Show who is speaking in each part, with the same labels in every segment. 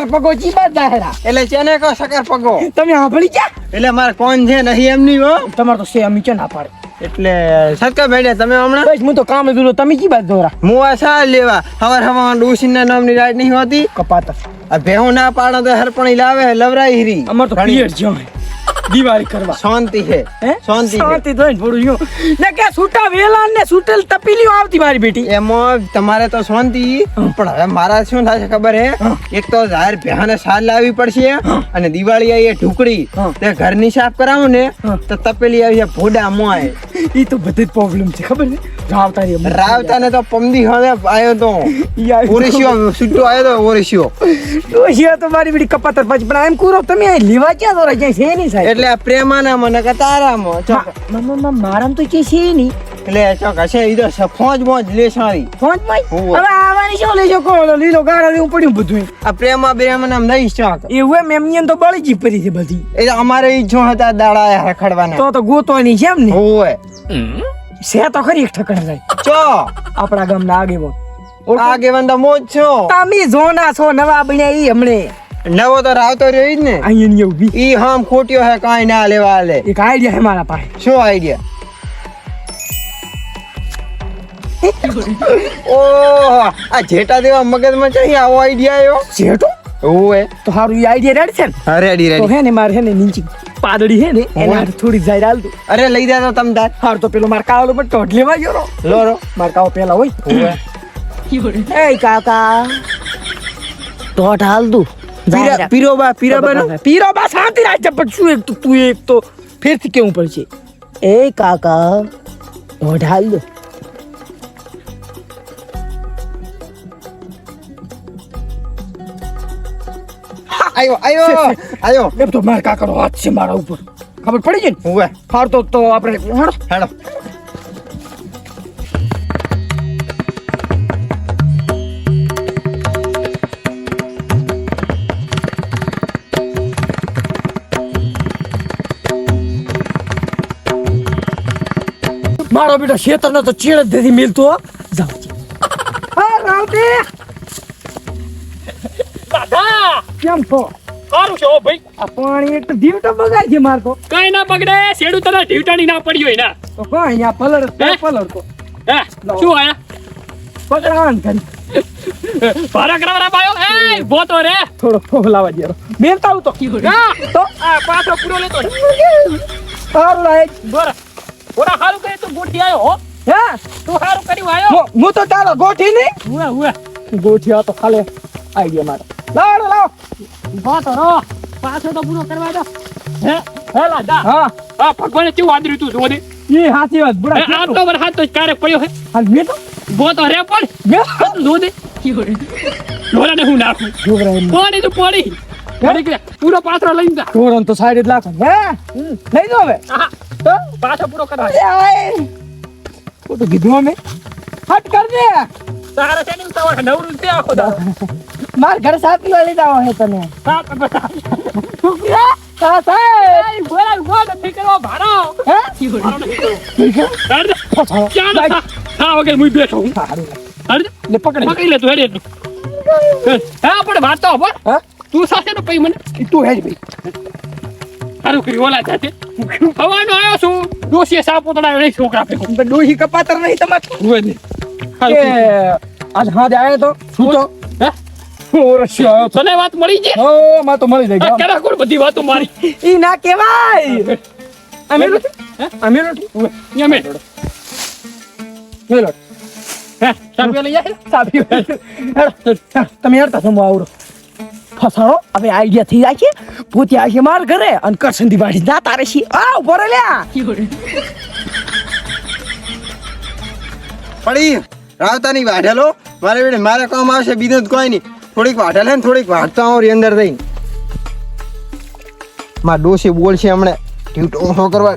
Speaker 1: Sucker પગો ચીબા દાહેરા.
Speaker 2: એટલે ચેને કહો sucker પગો?
Speaker 1: તમે સાંભળી ગયા?
Speaker 2: એટલે મારે કોણ છે નહીં એમની હો?
Speaker 1: તમારે તો સે અમી ના પાડે.
Speaker 2: એટલે સતકા ભેડે તમે હમણાં?
Speaker 1: બસ હું તો કામ દૂરો તમે કી બાદ દોરા.
Speaker 2: હું આ સા લેવા. હવાર હવાર ડોસીના નામની રાઈડ નહીં હોતી?
Speaker 1: કપાતા
Speaker 2: આ ભેહું ના પાડો તો હરપણી લાવે લવરાઈ હીરી.
Speaker 1: અમાર તો પિયર જો દિવાળી કરવા.
Speaker 2: શાંતિ છે શાંતિ
Speaker 1: શાંતિ તો થોડું યો ને કે છૂટા વેલા ને છૂટેલ તપીલીઓ આવતી મારી બેટી.
Speaker 2: એમાં તમારે તો શાંતિ. પણ હવે મારા શું થશે ખબર હે? એક તો જાહેર ભ્યાને સાલ લાવવી પડશે અને દિવાળી આવી ઢુકડી તે ઘરની સાફ કરાવું ને તો તપેલી આવી ભોડા મોય
Speaker 1: એ તો બધી જ પ્રોબ્લેમ છે ખબર છે? રાવતા રે
Speaker 2: રાવતા ને તો પમદી હવે આયો તો. ઓરેશિયો સુટ્ટો આયો તો ઓરેશિયો.
Speaker 1: ઓરેશિયો તો મારી બેટી કપાતર પછી. પણ એમ કુરો તમે આ લેવા ક્યાં દોરા? ક્યાંય છે નહીં સાહેબ.
Speaker 2: એટલે પ્રેમાના મને કે તારામાં. ચોક.
Speaker 1: મારામ તો કે છે નહીં.
Speaker 2: એટલે ચોક હશે ઈ તો ફોજ મોજ લેસારી
Speaker 1: ફોજ મોજ
Speaker 2: હોવે.
Speaker 1: આવાની શું લેજો? કોળો લીલો ગાળા લેવું પડ્યું બધું
Speaker 2: આ પ્રેમા પ્રેમા નામ નહીં ચોક.
Speaker 1: એવું એમ એમની તો બળી જી પડી છે બધી.
Speaker 2: એટલે અમારે ઈ જો હતા દાડા રખડવાના.
Speaker 1: તો તો ગોતવાની છે એમ ને?
Speaker 2: હોવે.
Speaker 1: છે તો ખરી એક ઠકણ જાય.
Speaker 2: ચો?
Speaker 1: આપણા ગામના આગેવાન.
Speaker 2: આગેવાન તો મોજ છો?
Speaker 1: તમે જોના છો નવા બન્યા ઈ હમણે.
Speaker 2: નવો તો રાવતો રહ્યો જ ને?
Speaker 1: અહીં ની ઊભી
Speaker 2: ઈ હામ ખોટ્યો હે કાઈ ના લેવા લે
Speaker 1: એક આઈડિયા હે મારા પાસે.
Speaker 2: શું આઈડિયા ઓ આ જેટા દેવા મગજમાં છે આવો આઈડિયા આવ્યો?
Speaker 1: જેઠો?
Speaker 2: ઓએ
Speaker 1: તો સારું ઈ આઈડિયા રેડ છે ને?
Speaker 2: રેડી રેડી
Speaker 1: તો હે ને મારે હે ને નીચે પાદડી હે ને એના. હાથે થોડી જાય હાલતું
Speaker 2: અરે લઈ જાય તો તમ તાર
Speaker 1: હાર તો પેલો માર કાવલો પણ ટોટ લેવા ગયો રો
Speaker 2: લો રો
Speaker 1: માર કાવો પેલા હોય. એ કાકા. ટોટ હાલતું
Speaker 2: પીરા પીરો બા પીરા બનો
Speaker 1: પીરો બા. શાંતિ રાખ પણ શું એક તો તું એક તો ફેરથી કેવું પડશે. એ કાકા ટોટ હાલ દો.
Speaker 2: આયો આયો. આયો.
Speaker 1: એમ તો મારા કાકાનો હાથ છે મારા ઉપર. ખબર પડી ગઈ ને? હાર તો આપણે. હેડો.
Speaker 2: હેડો.
Speaker 1: મારો બેટો શેતર તો ચેડ જ મિલતો. જાઓ. હા રાવતે! કેમ છો
Speaker 3: સારું છે ઓ ભાઈ.
Speaker 1: આ પાણી એક તો દીવટો બગાડ છે મારતો
Speaker 3: કઈ ના બગડે શેડું તને ઢીવટાની ના પડી હોય ના.
Speaker 1: તો કો અહીંયા પલળ
Speaker 3: પલળ
Speaker 1: પલળતો
Speaker 3: હે શું આયા?
Speaker 1: પકડાવાન કરી
Speaker 3: ભારા કરાવરા પાયો એ ઊભો તો રે.
Speaker 1: થોડો ફોગ લાવવા દે બેનતા આવું તો.
Speaker 3: ના
Speaker 1: તો
Speaker 3: આ પાછો પૂરો લેતો.
Speaker 1: સારું લાય.
Speaker 3: બોરા બોરા હારું કરે તું ગોઠી આયો હો.
Speaker 1: હે?
Speaker 3: તું હારું કર્યું આયો.
Speaker 1: હું- હું તો ચાલો ગોઠી નહીં.
Speaker 3: ઉવે ઉવે.
Speaker 1: ગોઠી આ તો ખાલે. આઈ ગયો મારા. લાવો લાવો.
Speaker 3: ઊભો તો રો પાછો તો પૂરો કરવા દો. હે? હે લાદા
Speaker 1: હા.
Speaker 3: આ ભગવાને કેવું આદર્યું તું દે
Speaker 1: એ હાચી વાત
Speaker 3: હે,
Speaker 1: બુડા
Speaker 3: આ તો હાથ તો ક્યારેક પડ્યો હે.
Speaker 1: હાલ મે તો
Speaker 3: ઊભો તો રે પણ.
Speaker 1: મે
Speaker 3: જોવા દે ઢોરાને હું નાખું.
Speaker 1: એમ.
Speaker 3: પોણી તું રે, પૂરો પાથરો લઈને જા.
Speaker 1: ઢોરણ તો સાઈડ જ લાખો. હે? લઈ જો હવે. તો?
Speaker 3: પાછો પૂરો
Speaker 1: કરાય ખોટું કીધું અમે. હટ કર દે
Speaker 3: તારા છે ને નવરું છે આખો દાડો.
Speaker 1: માર ઘર સાથ લઈ લીધા હે તને
Speaker 3: સાત.
Speaker 1: છોકરા તા સાહેબ
Speaker 3: ઊભો નથી કરવો, ભારો.
Speaker 1: હે
Speaker 3: ભારો નથી કરવો. હાલ દે. ક્યાં ના થા? થા વગર મુઈ બેઠો હું.
Speaker 1: સારું. લે પકડ
Speaker 3: પકડી લે તું હેડે. હે, પણ વાત તો.
Speaker 1: હા
Speaker 3: તું સાથે નો પઈ મને
Speaker 1: તું હેડ ભાઈ
Speaker 3: સારું કર્યું ઓલા સાથે હવાનો આવ્યો છું ડોસીએ સાપ નહીં છોકરા ભેગો.
Speaker 1: તો કપાતર નહીં તમારે. આજ આવ્યો તો શું તો
Speaker 3: હે?
Speaker 1: હું
Speaker 3: તને વાત મળી છે?
Speaker 1: ઓ માં તો મળી
Speaker 3: આ
Speaker 1: જાય
Speaker 3: કરા કોણ બધી વાતો મારી?
Speaker 1: ઈ ના કેવાય અમીર
Speaker 3: હે?
Speaker 1: અમીર
Speaker 3: અહીંયા મેં.
Speaker 1: મેલો.
Speaker 3: હે, સાબી લઈ જાય
Speaker 1: સાબી તમે હેડતા સમો આવરો ફસાણો હવે આઈડિયા થઈ જાય છે. પોતે માર ઘરે અને કરસંદી વાડી ના તારે છે. આ ઊભો રે લ્યા.
Speaker 2: પડી. રાવતાની વાઢેલો. મારે બેડે મારે કામ આવશે બીજું કોઈ નહીં. થોડીક વાઢેલે ને થોડીક વાઢતો તો રી અંદર દઈ માં ડોસી બોલશે હમણે. ઢીવટો કરવા.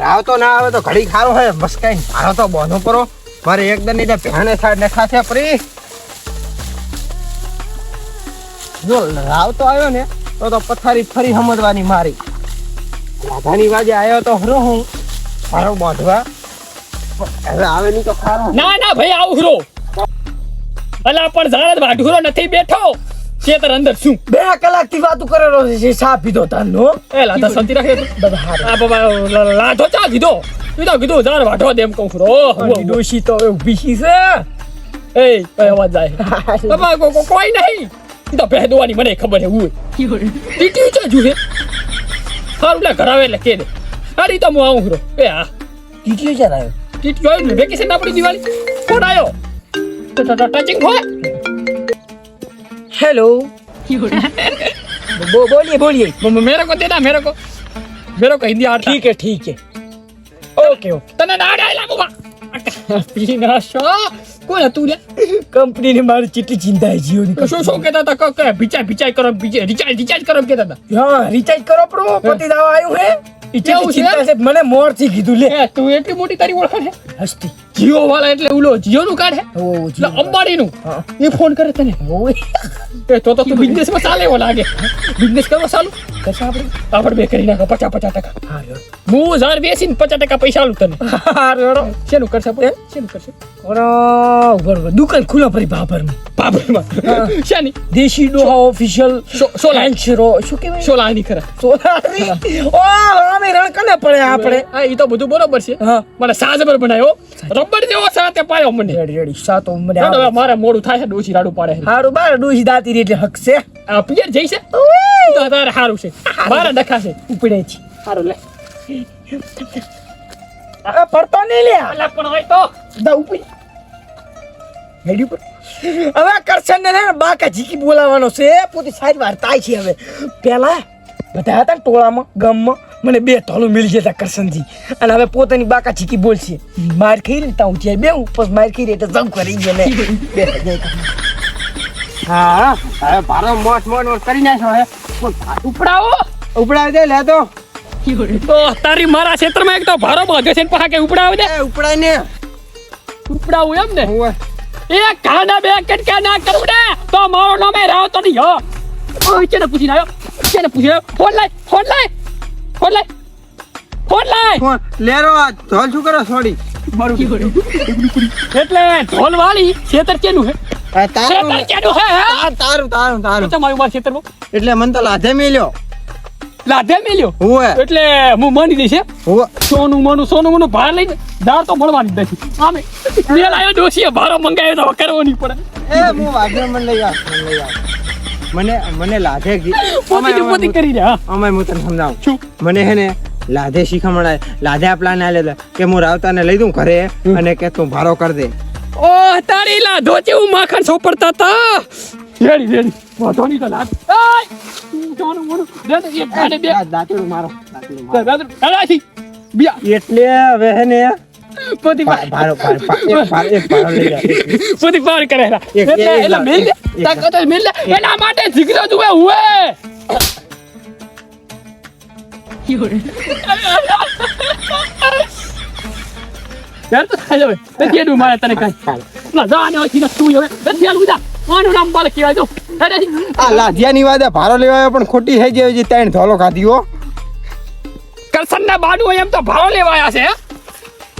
Speaker 2: રાવ તો ના આવે તો ઘડી ખારો હે. બસ કઈ મારો તો બોનો પરો મારે એકદમની ભેણે થાય ને ખાશે પરી. જો રાવ તો આવ્યો ને, તો તો પથારી ફરી સમજવાની મારી. રાધાની વાજે આવ્યો તો હરો હું. મારો બોધવા હવે આવે નહીં તો ખારો.
Speaker 3: ના ના ભાઈ, આવું હરો. અલા પણ જાણે વાઢુરો નથી બેઠો. ખેતર અંદર શું?
Speaker 1: બે કલાકથી વાતું કરેલો છે સાફ પીધો તાનો.
Speaker 3: એ લાતા શાંતિ રાખે. આ બાબા લાઠો ચા કીધો કીધો કીધું જાર વાઠો દેમ કહું ઓહ.
Speaker 1: ડોશી તો હવે ઊભી છી? છે
Speaker 3: એ અવાજ જાય બાબા કો- કો- કોઈ નહીં. ઈ તો પહેદવાની મને ખબર છે ઉય ટીટી ચા જુએ. હારું લે ઘરાવે એટલે કે દે. અરે તો હું આવું છું. એ હા.
Speaker 1: ટીટીઓ છે આવ્યો?
Speaker 3: ટીટી આવ્યું ને વેકેશન આપણી દિવાળી. કોણ આવ્યો? ટચિંગ હોય.
Speaker 1: हेलो बो, बोलिए बोलिए
Speaker 3: म- म- मेरे को देना मेरे को मेरे को हिंदी आता
Speaker 1: ठीक है ठीक है ओके ओके
Speaker 3: તને ના ડાયલા બાબા પીના શો કોણ હતું લે
Speaker 1: કંપની ને મારી ચીટલી ચિંતા છે જીઓ ની
Speaker 3: શું શું કહેતા હતા કે ભીચાઈ ભીચાઈ કરો ભીચાઈ રિચાર્જ રિચાર્જ કરો એમ કહેતા હતા
Speaker 1: હા રિચાર્જ કરો પ્રો પતિ દાવા આવ્યું હે ઈ
Speaker 3: કેવું છે?
Speaker 1: મને મોરથી કીધું લે.
Speaker 3: તું એટલી મોટી તારી ઓળખ છે
Speaker 1: હસ્તી.
Speaker 3: જીઓ વાળા એટલે ઉલો જીઓ નું કાર્ડ હે? અંબાણી નું એ ફોન કરે તને. એ તો તો તું બિઝનેસમાં ચાલે એવો લાગે. બિઝનેસ કરવા ચાલુ?
Speaker 1: કશા આપણે?
Speaker 3: આપણે બે કરી નાખો પચાસ પચાસ ટકા.
Speaker 1: હા
Speaker 3: હજાર બેસી ને પચાસ ટકા પૈસા આલું તને. શેનું કરશે? શેનું કરશે?
Speaker 1: ઉપર દુકાન ખુલ્લા પડી બાબરમાં
Speaker 3: બાબરમાં શાની?
Speaker 1: દેશી ડોહા ઓફિશિયલ
Speaker 3: શો- સોલા.
Speaker 1: શરો શું કહેવાય?
Speaker 3: સોલા આની ખરા.
Speaker 1: સોલારી ઓ અમે રણકને પડે આપણે?
Speaker 3: હા એ તો બધું બરોબર છે.
Speaker 1: હા.
Speaker 3: મને સાજબર બનાવ્યો. રબર જેવો સાથે પાયો મને.
Speaker 1: Ready ready. સાતો મને
Speaker 3: મારે મોડું થાય છે ડોસી રાડું પાડે
Speaker 1: હારું બાર ડોસી દાતી રીતે એટલે હક છે
Speaker 3: આ પિયર જઈ છે? તો તારે સારું છે. મારે ડખા છે
Speaker 1: ઉપડે છે.
Speaker 3: સારું લે.
Speaker 1: અરે પડતો નહીં લે
Speaker 3: અલા પણ હોય તો.
Speaker 1: દા હેડી ઉપર. હવે કરશન ને ને બાકા જીકી બોલાવવાનો છે. પોતે સારી વાર થાય છે હવે. પેલા બધા હતા ને ટોળામાં ગામમાં મને બે તોલું મળી જતા કરશનજી અને હવે પોતાની બાકા ચીકી બોલશે. માર ખાઈ રહી તા હું બે ઉપર માર ખાઈ રહી એટલે જમ કરી ગયા બે
Speaker 2: હા હવે ભારો મોટ મોટ મોટ કરી નાખ્યો હે.
Speaker 3: ઉપડાવો
Speaker 2: ઉપડાવી દે લે તો.
Speaker 3: તો તારી મારા ક્ષેત્રમાં એક તો ભારો બાંધ્યો છે ને પાછા કે ઉપડાવી દે
Speaker 2: ઉપડાય ને.
Speaker 3: ઉપડાવું એમ ને? એ કાના બે કટકા ના કરું ને તો મારો નામે રાવ તો નહીં હો. ઓય ચેને પૂછી નાયો ચેને પૂછીને આવ્યો? ફોન લાય ફોન લાય ફોન લાય ફોન લાય.
Speaker 2: ફોન લેરો આ ઢોલ શું કરો છોડી
Speaker 3: એટલે ઢોલ વાળી ખેતર કેનું હે
Speaker 2: તારું? તારું તારું. તારું
Speaker 3: તમારું મારું મારા ખેતરમાં
Speaker 2: એટલે મને તો લાધે મેલ્યો.
Speaker 3: લાધે મેલ્યો?
Speaker 2: હોય
Speaker 3: એટલે હું માની દઈશ હે. સોનું મનું સોનું મનું ભાર લઈને દાળ તો મળવાની નથી. આમે મેલ આવ્યો ડોસીએ ભારો મંગાવ્યો તો કરવો નહીં પડે.
Speaker 2: એ હું વાગ્યો મને લઈ આવ મને લઈ આવ. મને મને લાધે
Speaker 3: પોતી પોતી કરી દે હા.
Speaker 2: અમાય હું તને સમજાવું.
Speaker 3: છું.
Speaker 2: મને હે ને લાધે શીખમણાય લાધે આ ના લેતા કે હું રાવતાને લઈ દઉં ઘરે અને કે તું ભારો કર દે.
Speaker 3: ઓ તારી લાધો જેવું માખણ સોપડતા તા રેડી રેડી. વાંધો નહીં તો તો બિયા
Speaker 2: એટલે હવે ને
Speaker 3: પોતી
Speaker 2: જા.
Speaker 3: પોતી પાર કરેલા એટલે એટલે મેલ તાકાત મેલ એના માટે જીગરો જુએ હુએ. યાર તો ખાઈ મારે તને કઈ. ના જા ને ઓછી તું હવે. જા. નામ બાલ કહેવાય
Speaker 2: આ લાધિયાની વાદે ભારો લેવા પણ ખોટી થઈ ગઈ છે ત્રણ ધોલો ખાધી હો.
Speaker 3: કરસન ના બાડુ એમ તો ભાડો લેવાયા છે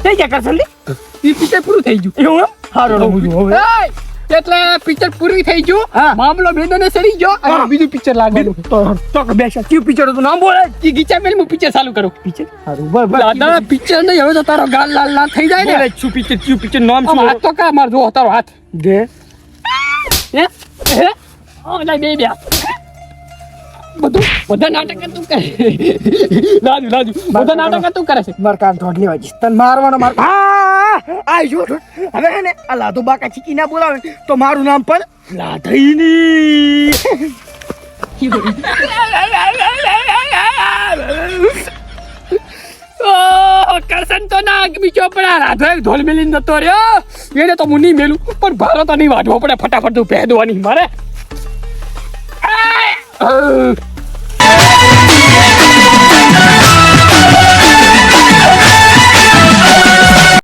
Speaker 1: થઈ ગયા કરશન
Speaker 3: ઈ પિક્ચર પૂરું થઈ ગયું.
Speaker 1: એવું હારો રમું હવે.
Speaker 3: એટલે પિક્ચર પૂરી થઈ ગયું.
Speaker 1: હા.
Speaker 3: મામલો બેદોને સરી ગયો. અને. બીજું પિક્ચર લાગવાનું
Speaker 1: તો તો કે બેસા. ક્યુ પિક્ચર તો નામ બોલે.
Speaker 3: ઈ ગીચા મેલ હું પિક્ચર ચાલુ કરું.
Speaker 1: પિક્ચર?
Speaker 3: દાદા પિક્ચર નહીં. હવે તો તારો ગાલ લાલ લાલ થઈ જાય ને.
Speaker 1: પિક્ચર ક્યુ પિક્ચર નામ
Speaker 3: હાથ તો કા માર જો તારો હાથ.
Speaker 1: દે.
Speaker 3: ઓ ના બે બે. બધું બધા નાટક તું કરે. લાજુ લાજુ. બધા નાટક તું કરે છે.
Speaker 1: માર કાન થોડ લેવા જઈશ મારવાનો માર આ આ જો જો. હવે હે ને આ લાધો બાકા ચીકી ના બોલાવે તો મારું નામ પણ લાધઈની.
Speaker 3: ઓ કરસન તો ના અગ્નિ ચોપડા રાધો એક ઢોલ મેલીને જતો રહ્યો. એને તો હું નહીં મેલું. પણ ભારત નહીં વાઢવો પડે ફટાફટ તું પહેરવાની મારે. આય! અ!